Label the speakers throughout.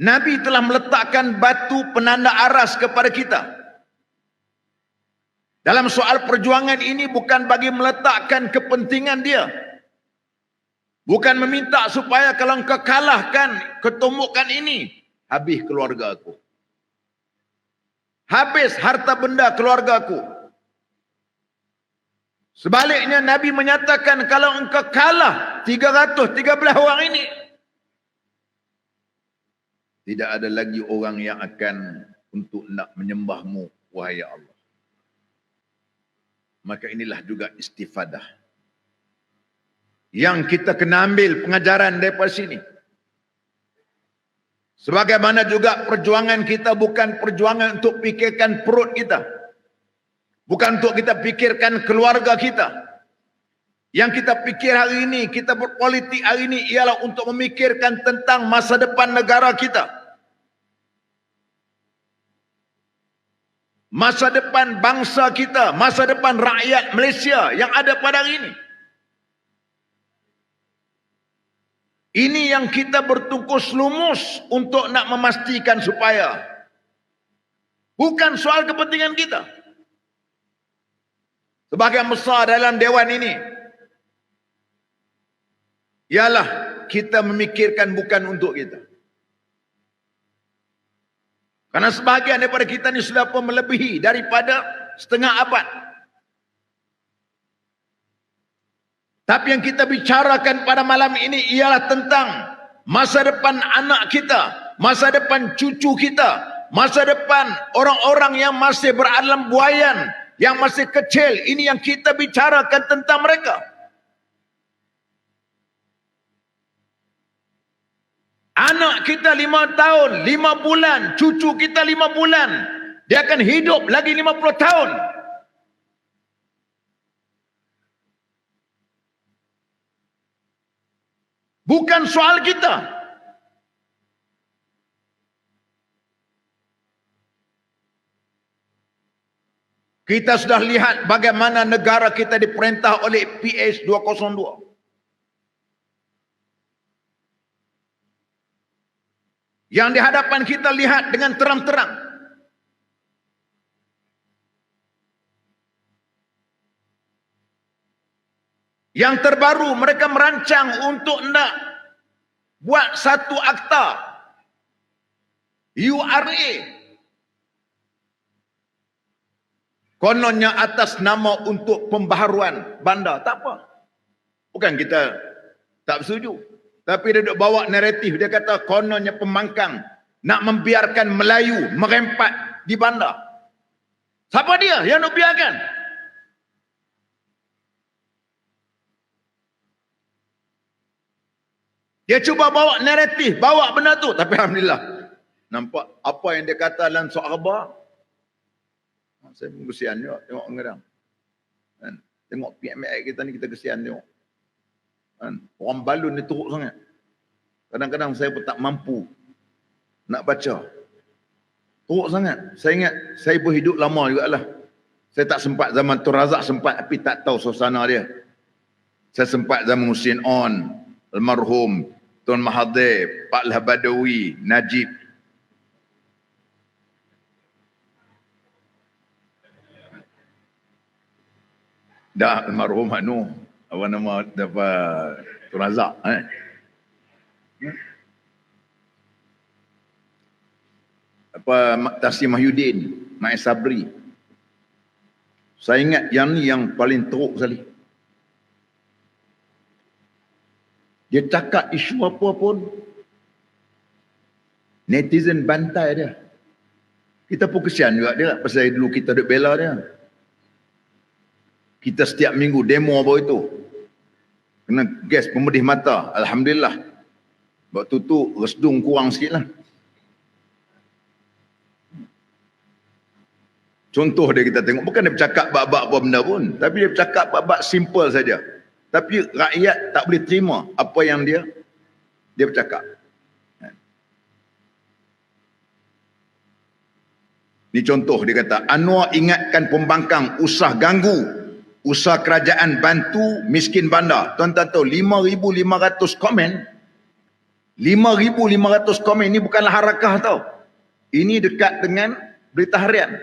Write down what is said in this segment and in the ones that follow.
Speaker 1: Nabi telah meletakkan batu penanda aras kepada kita. Dalam soal perjuangan ini bukan bagi meletakkan kepentingan dia. Bukan meminta supaya kalau engkau kalahkan ketumbukan ini, habis keluarga aku. Habis harta benda keluarga aku. Sebaliknya Nabi menyatakan kalau engkau kalah 313 orang ini, tidak ada lagi orang yang akan untuk nak menyembahmu, wahai ya Allah. Maka inilah juga istifadah. Yang kita kena ambil pengajaran daripada sini. Sebagaimana juga perjuangan kita bukan perjuangan untuk pikirkan perut kita. Bukan untuk kita pikirkan keluarga kita. Yang kita pikir hari ini, kita berpolitik hari ini ialah untuk memikirkan tentang masa depan negara kita. Masa depan bangsa kita, masa depan rakyat Malaysia yang ada pada hari ini. Ini yang kita bertungkus lumus untuk nak memastikan supaya bukan soal kepentingan kita. Sebagian besar dalam dewan ini ialah kita memikirkan bukan untuk kita. Karena sebahagian daripada kita ini sudah pun melebihi daripada setengah abad. Tapi yang kita bicarakan pada malam ini ialah tentang masa depan anak kita, masa depan cucu kita, masa depan orang-orang yang masih beralam buayan, yang masih kecil. Ini yang kita bicarakan tentang mereka. Anak kita lima tahun, lima bulan, cucu kita lima bulan. Dia akan hidup lagi lima puluh tahun. Bukan soal kita. Kita sudah lihat bagaimana negara kita diperintah oleh PS 202. Yang di hadapan kita lihat dengan terang-terang. Yang terbaru mereka merancang untuk nak buat satu akta URA. Kononnya atas nama untuk pembaharuan bandar. Tak apa. Bukan kita tak setuju. Tapi dia duduk bawa naratif. Dia kata kononnya pembangkang. Nak membiarkan Melayu merempat di bandar. Siapa dia yang nak biarkan? Dia cuba bawa naratif, bawa benda tu. Tapi Alhamdulillah. Nampak apa yang dia kata dalam soal khabar. Saya pun kesian juga tengok kadang. Kan? Tengok PMI kita ni kita kesian tengok. Kan? Orang balun ni teruk sangat. Kadang-kadang saya pun tak mampu nak baca. Teruk sangat. Saya ingat saya pun hidup lama jugalah. Saya tak sempat zaman Tun Razak sempat tapi tak tahu suasana dia. Saya sempat zaman Husin On, almarhum Tun Mahathir, Pak Lah Badawi, Najib. Dah almarhum anu, apa nama dapat Tun Razak eh. Apa Tasim Mahyudin, Mai Sabri. Saya ingat yang ni yang paling teruk sekali. Dia cakap isu apa pun netizen bantai dia. Kita pun kesian juga dia pasal dulu kita duk bela dia. Kita setiap minggu demo apa itu. Kena gas pemedih mata. Alhamdulillah. Waktu tu resdung kurang sikit lah. Contoh dia kita tengok. Bukan dia bercakap bab-bab apa benda pun. Tapi dia bercakap bab-bab simple saja. Tapi rakyat tak boleh terima apa yang dia dia bercakap. Ni contoh dia kata, Anwar ingatkan pembangkang usah ganggu usaha kerajaan bantu miskin bandar. Tuan-tuan tahu 5,500 komen 5,500 komen. Ini bukanlah harakah tau. Ini dekat dengan berita harian.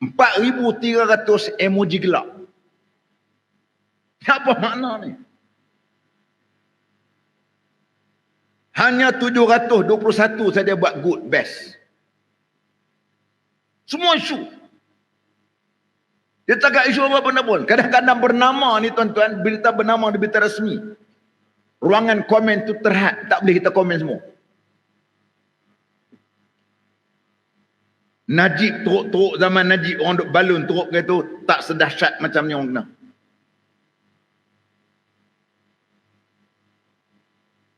Speaker 1: 4,300 emoji gelap. Apa makna ni? Hanya 721 saja buat good, best. Semua isu. Dia tak isu apa benda pun. Kadang-kadang bernama ni tuan-tuan, berita bernama di berita resmi. Ruangan komen tu terhad. Tak boleh kita komen semua. Najib teruk-teruk zaman Najib orang duk balun teruk ke tu tak sedahsyat macam ni orang kena.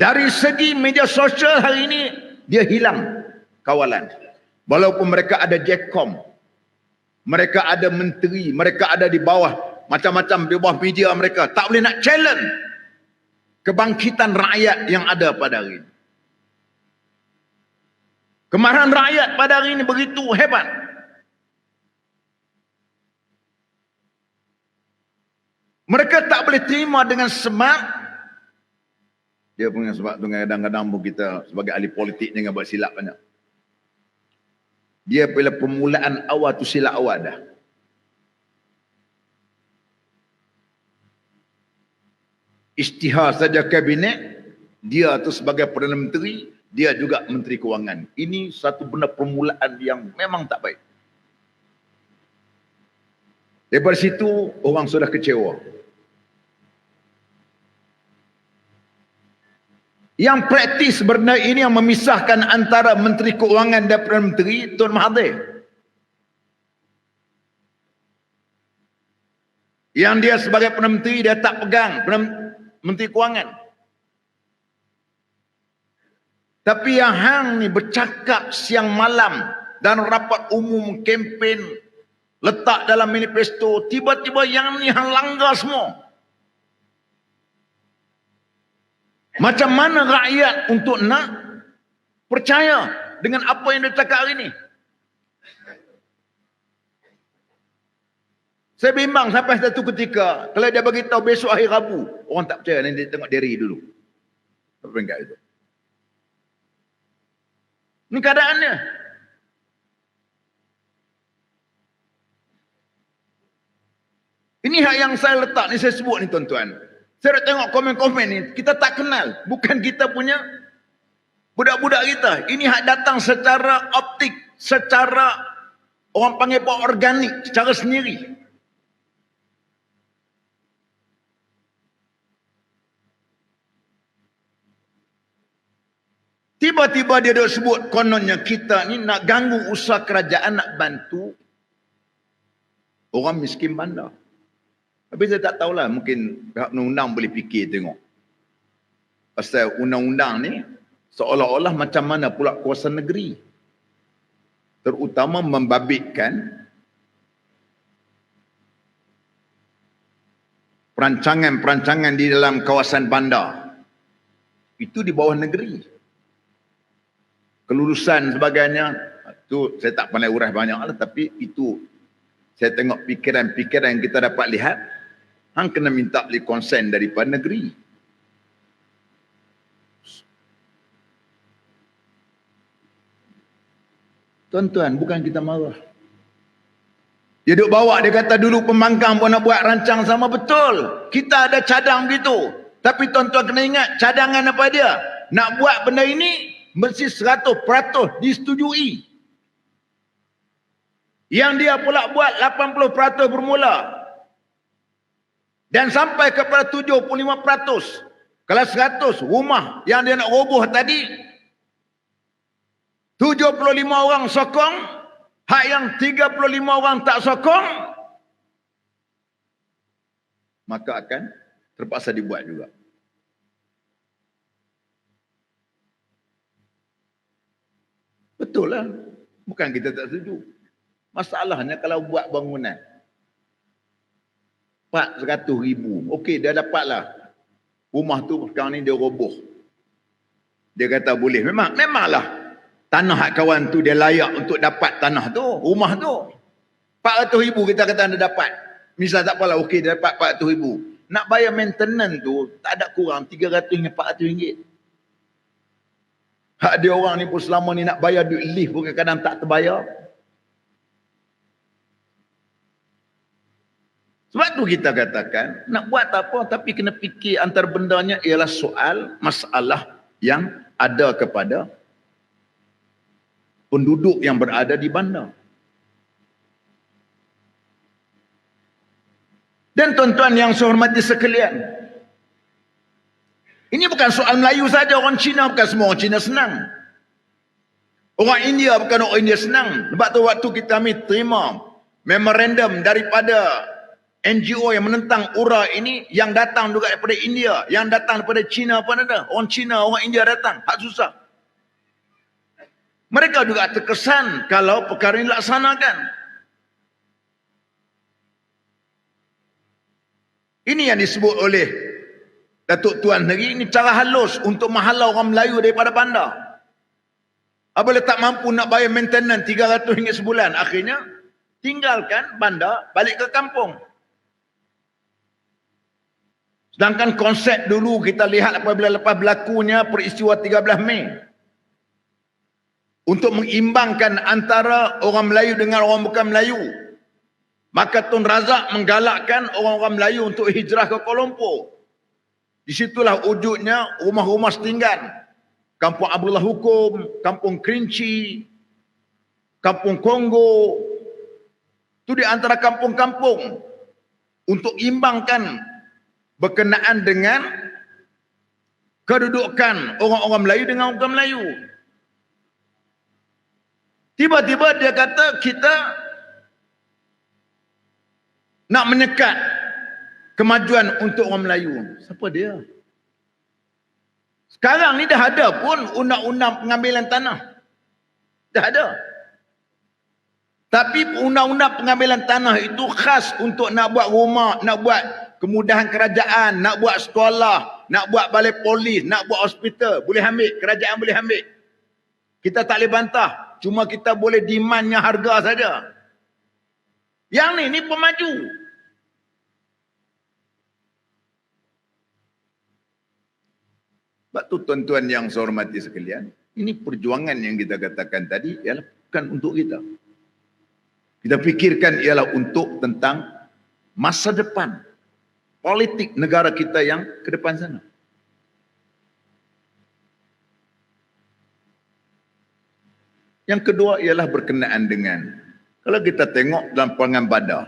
Speaker 1: Dari segi media sosial hari ini dia hilang kawalan. Walaupun mereka ada Jcom, mereka ada menteri, mereka ada di bawah macam-macam di bawah media mereka tak boleh nak challenge kebangkitan rakyat yang ada pada hari ini. Kemarahan rakyat pada hari ini begitu hebat. Mereka tak boleh terima dengan semak. Dia punya sebab tu kadang-kadang pun kita sebagai ahli politik jangan buat silap banyak. Dia bila permulaan awal tu silap awal dah. Istihar saja kabinet, dia tu sebagai Perdana Menteri, dia juga Menteri Kewangan. Ini satu benda permulaan yang memang tak baik. Daripada situ, orang sudah kecewa. Yang praktis benda ini yang memisahkan antara Menteri Keuangan dan Perdana Menteri, Tuan Mahathir. Yang dia sebagai Perdana Menteri, dia tak pegang Menteri Keuangan. Tapi yang hang ni bercakap siang malam dan rapat umum kempen letak dalam manifesto tiba-tiba yang ni hang langgar semua. Macam mana rakyat untuk nak percaya dengan apa yang dia cakap hari ni? Saya bimbang sampai satu ketika kalau dia bagi tahu besok hari Rabu, orang tak percaya nanti tengok diri dulu. Apa yang itu? Ini keadaannya. Ini hak yang saya letak ni saya sebut ni tuan-tuan. Saya nak tengok komen-komen ni. Kita tak kenal. Bukan kita punya budak-budak kita. Ini hak datang secara optik. Secara orang panggil apa organik. Secara sendiri. Tiba-tiba dia dah sebut kononnya kita ni nak ganggu usaha kerajaan nak bantu orang miskin bandar. Tapi saya tak tahulah mungkin pihak undang-undang boleh fikir tengok. Pasal undang-undang ni seolah-olah macam mana pula kuasa negeri. Terutama membabitkan perancangan-perancangan di dalam kawasan bandar. Itu di bawah negeri kelulusan sebagainya itu saya tak pandai urah banyak lah tapi itu saya tengok pikiran-pikiran yang kita dapat lihat hang kena minta beli konsen daripada negeri. Tuan-tuan bukan kita marah. Dia duduk bawa dia kata dulu pembangkang pun nak buat rancang sama betul. Kita ada cadang begitu. Tapi tuan-tuan kena ingat cadangan apa dia? Nak buat benda ini mesti 100% disetujui. Yang dia pula buat 80% bermula. Dan sampai kepada 75%. Kalau 100 rumah yang dia nak roboh tadi 75 orang sokong, hak yang 35 orang tak sokong maka akan terpaksa dibuat juga. Betul lah. Bukan kita tak setuju. Masalahnya kalau buat bangunan. Pak seratus ribu. Okey, dia dapatlah. Rumah tu sekarang ni dia roboh. Dia kata boleh. Memang, memanglah. Tanah hak kawan tu dia layak untuk dapat tanah tu. Rumah tu. Pak ratus ribu kita kata anda dapat. Misal tak apalah. Okey, dia dapat pak ratus ribu. Nak bayar maintenance tu tak ada kurang tiga ratus hingga empat ratus ringgit. Hak dia orang ni pun selama ni nak bayar duit lift pun kadang tak terbayar. Sebab tu kita katakan, nak buat apa tapi kena fikir antar bendanya ialah soal, masalah yang ada kepada penduduk yang berada di bandar. Dan tuan-tuan yang saya hormati sekalian, ini bukan soal Melayu saja orang Cina bukan semua orang Cina senang. Orang India bukan orang India senang. Sebab tu waktu kita ambil terima memorandum daripada NGO yang menentang URA ini yang datang juga daripada India, yang datang daripada Cina pun ada. Orang Cina, orang India datang. Hak susah. Mereka juga terkesan kalau perkara ini dilaksanakan. Ini yang disebut oleh Datuk Tuan Negeri, ini cara halus untuk menghalau orang Melayu daripada bandar. Apabila tak mampu nak bayar maintenance RM300 sebulan, akhirnya tinggalkan bandar, balik ke kampung. Sedangkan konsep dulu kita lihat apabila lepas berlakunya peristiwa 13 Mei. Untuk mengimbangkan antara orang Melayu dengan orang bukan Melayu. Maka Tun Razak menggalakkan orang-orang Melayu untuk hijrah ke Kuala Lumpur. Di situlah wujudnya rumah-rumah setinggan. Kampung Abdullah Hukum, Kampung Kerinci, Kampung Kongo. Itu di antara kampung-kampung untuk imbangkan berkenaan dengan kedudukan orang-orang Melayu dengan orang Melayu. Tiba-tiba dia kata kita nak menyekat kemajuan untuk orang Melayu. Siapa dia? Sekarang ni dah ada pun undang-undang pengambilan tanah. Dah ada. Tapi undang-undang pengambilan tanah itu khas untuk nak buat rumah, nak buat kemudahan kerajaan, nak buat sekolah, nak buat balai polis, nak buat hospital, boleh ambil, kerajaan boleh ambil. Kita tak boleh bantah, cuma kita boleh demandnya harga saja. Yang ni, ni pemaju. Sebab tu tuan-tuan yang saya hormati sekalian, ini perjuangan yang kita katakan tadi ialah bukan untuk kita. Kita fikirkan ialah untuk tentang masa depan politik negara kita yang ke depan sana. Yang kedua ialah berkenaan dengan kalau kita tengok dalam perangan badan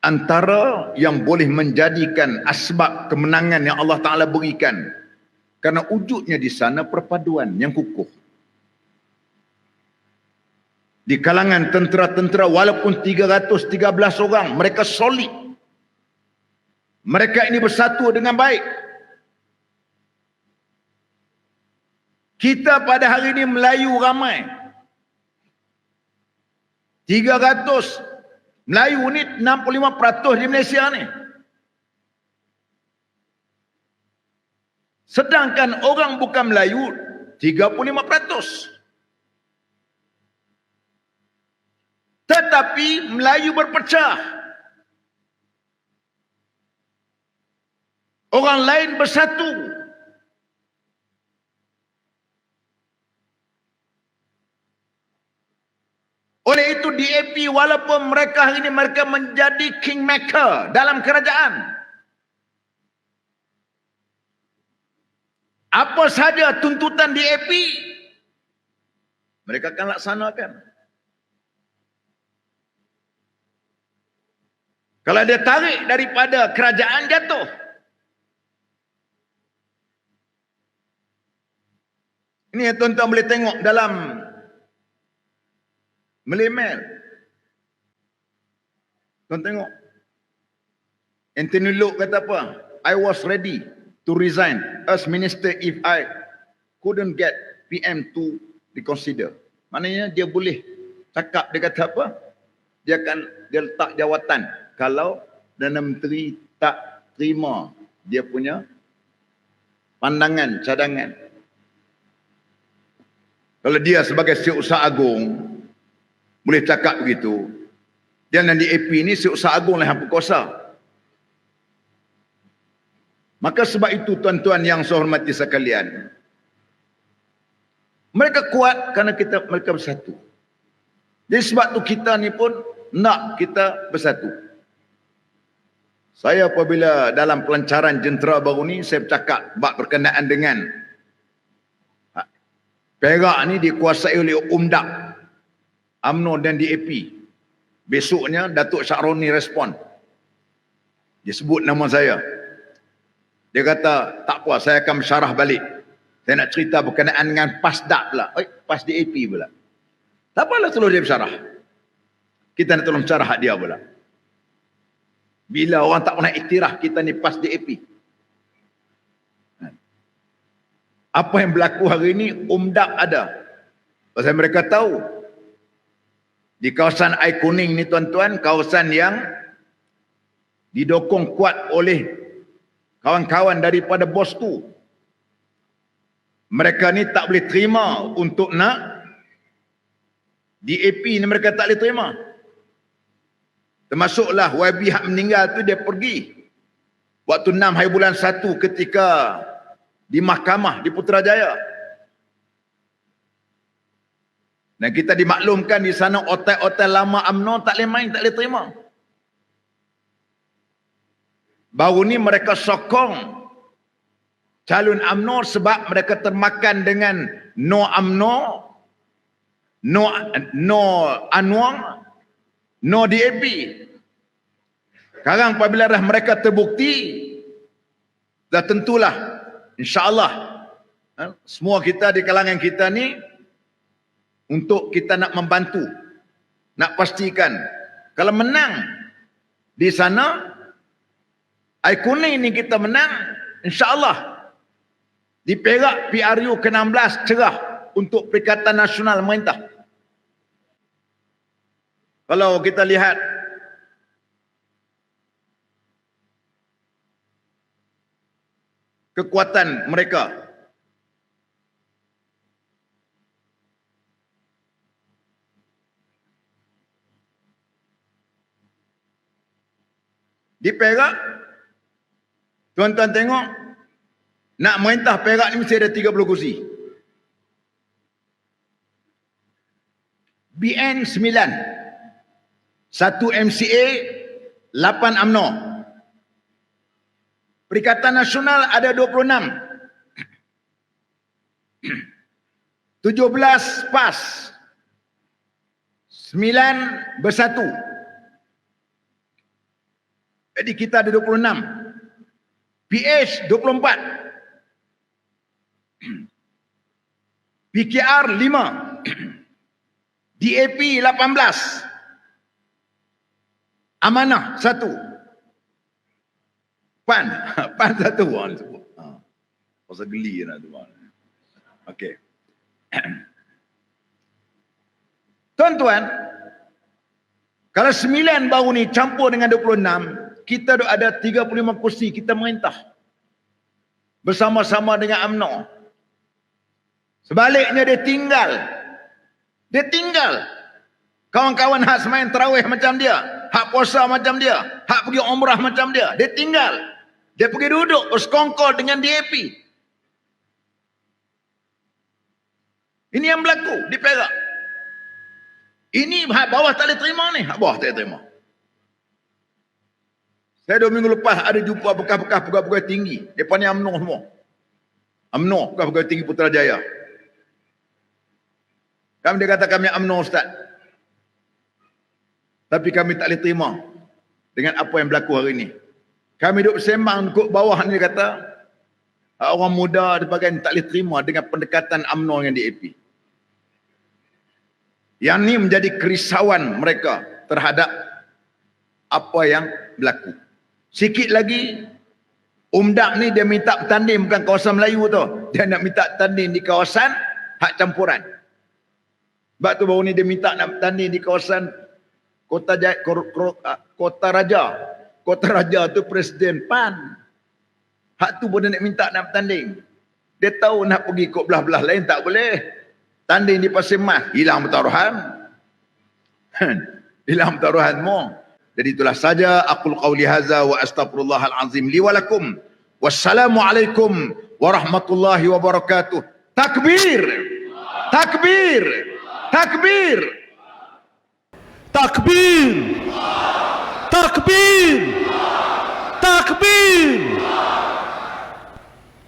Speaker 1: antara yang boleh menjadikan asbab kemenangan yang Allah Taala berikan kerana wujudnya di sana perpaduan yang kukuh di kalangan tentera-tentera walaupun 313 orang mereka solid. Mereka ini bersatu dengan baik. Kita pada hari ini Melayu ramai. 300 Melayu ni 65% di Malaysia ni. Sedangkan orang bukan Melayu 35% Tetapi Melayu berpecah. Orang lain bersatu. Oleh itu DAP walaupun mereka hari ini mereka menjadi kingmaker dalam kerajaan. Apa saja tuntutan DAP mereka akan laksanakan. Kalau dia tarik daripada kerajaan jatuh. Ini yang tuan-tuan boleh tengok dalam Melimel. Tuan tengok. Anthony Luke kata apa? I was ready to resign as minister if I couldn't get PM to reconsider. Maknanya dia boleh cakap dia kata apa? Dia akan dia letak jawatan kalau Perdana Menteri tak terima dia punya pandangan, cadangan. Kalau dia sebagai setiausaha agung boleh cakap begitu, dia dan DAP ni setiausaha agung lah yang berkuasa. Maka sebab itu tuan-tuan yang saya hormati sekalian. Mereka kuat kerana kita mereka bersatu. Jadi sebab tu kita ni pun nak kita bersatu. Saya apabila dalam pelancaran jentera baru ni saya bercakap bab berkenaan dengan ha, Perak ni dikuasai oleh UMDAP, UMNO dan DAP. Besoknya Datuk Syahroni respon. Dia sebut nama saya. Dia kata, tak apa, saya akan mensyarah balik. Saya nak cerita berkenaan dengan PASDAP pula. Eh, PAS DAP pula. Tak apalah tolong dia bersyarah. Kita nak tolong syarah dia pula. Bila orang tak pernah iktiraf kita ni PAS DAP. Apa yang berlaku hari ini, UMDAP ada. Pasal mereka tahu. Di kawasan air kuning ni tuan-tuan, kawasan yang didokong kuat oleh kawan-kawan daripada bos tu. Mereka ni tak boleh terima untuk nak DAP ni mereka tak boleh terima. Termasuklah YB hak meninggal tu dia pergi. Waktu 6 hari bulan 1 ketika di mahkamah di Putrajaya. Dan kita dimaklumkan di sana otel-otel lama UMNO tak boleh main, tak boleh terima. Baru ni mereka sokong calon UMNO sebab mereka termakan dengan no UMNO, no, no Anwar, no DAP. Sekarang apabila dah mereka terbukti, dah tentulah insyaAllah ha, semua kita di kalangan kita ni untuk kita nak membantu, nak pastikan kalau menang di sana Air kuning ni kita menang, insyaAllah. Di Perak PRU ke-16 cerah untuk Perikatan Nasional Merintah. Kalau kita lihat kekuatan mereka di Perak Tuan-tuan tengok, nak merintah Perak ni mesti ada 30 kursi. BN 9. Satu MCA, 8 UMNO. Perikatan Nasional ada 26. 17 PAS. 9 bersatu. Jadi kita ada 26. PH 24. PKR 5. DAP 18. Amanah 1. PAN. PAN 1 orang sebut. Ha. Pasal geli nak tu. Okey. Tuan-tuan, kalau sembilan baru ni campur dengan 26, kita ada 35 kursi kita merintah bersama-sama dengan UMNO sebaliknya dia tinggal dia tinggal kawan-kawan hak semain terawih macam dia hak puasa macam dia hak pergi umrah macam dia dia tinggal dia pergi duduk bersekongkol dengan DAP ini yang berlaku di Perak ini hak bawah tak boleh terima ni hak bawah tak boleh terima saya dua minggu lepas ada jumpa bekas-bekas pegawai-pegawai tinggi. Mereka ni UMNO semua. UMNO, pegawai-pegawai tinggi Putrajaya. Kami dia kata kami UMNO Ustaz. Tapi kami tak boleh terima dengan apa yang berlaku hari ini. Kami duduk sembang ke bawah ni kata, orang muda dan sebagainya tak boleh terima dengan pendekatan UMNO dengan DAP. Yang ni menjadi kerisauan mereka terhadap apa yang berlaku. Sikit lagi Umdak ni dia minta bertanding bukan kawasan Melayu tu. Dia nak minta bertanding di kawasan hak campuran. Sebab tu baru ni dia minta nak bertanding di kawasan Kota Jaya, ah, Kota Raja. Kota Raja tu Presiden PAN. Hak tu dia nak minta nak bertanding. Dia tahu nak pergi ke belah-belah lain tak boleh. Tanding di Pasir Mas, hilang pertaruhan. hilang pertaruhan semua. Jadi itulah saja aqul qawli hadza wa astaghfirullahal azim li wa lakum Wassalamualaikum warahmatullahi wabarakatuh. Takbir. Takbir. Takbir.
Speaker 2: Takbir Takbir Takbir.